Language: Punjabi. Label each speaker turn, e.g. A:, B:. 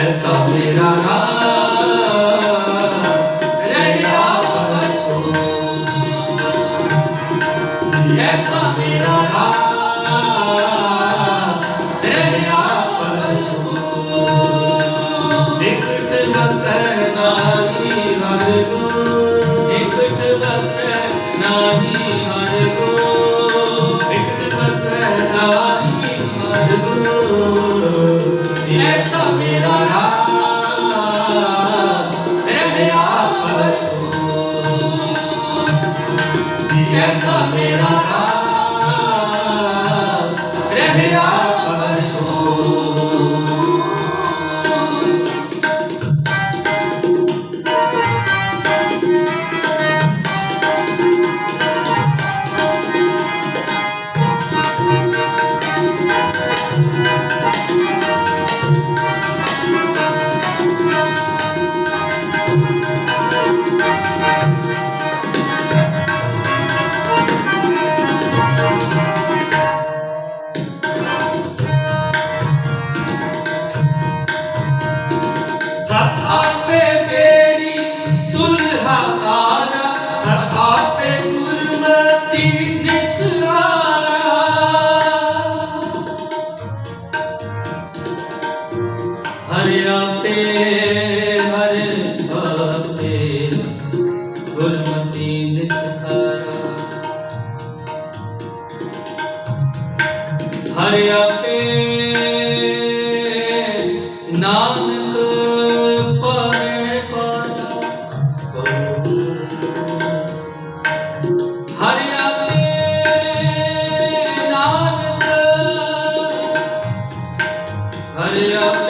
A: ਐਸਾ ਮੇਰਾ ਰਾਮ ਰਹਿਆ ਪਰਪੂਰ ਐਸਾ ਮੇਰਾ ਰਾਮ ਰਹਿਆ ਪਰਪੂਰ ਨਿਕਟ ਵਸੈ ਨਾਹੀ ਹਰ ਗੁਣ
B: ਨਿਕਟ ਵਸੈ ਨਾਹੀ ਹਰ ਕੋ।
A: Yes, ਆਪੇ
B: ਹਰ ਆਪੇ ਗੁਰਮਤੀ ਨਿਸਸਾਰਾ। ਹਰ ਆਪੇ ਨਾਨਕ ਪਾਏ ਪਾਰਾ ਹਰ ਆਪੇ ਨਾਨਕ, ਹਰ ਆਪੇ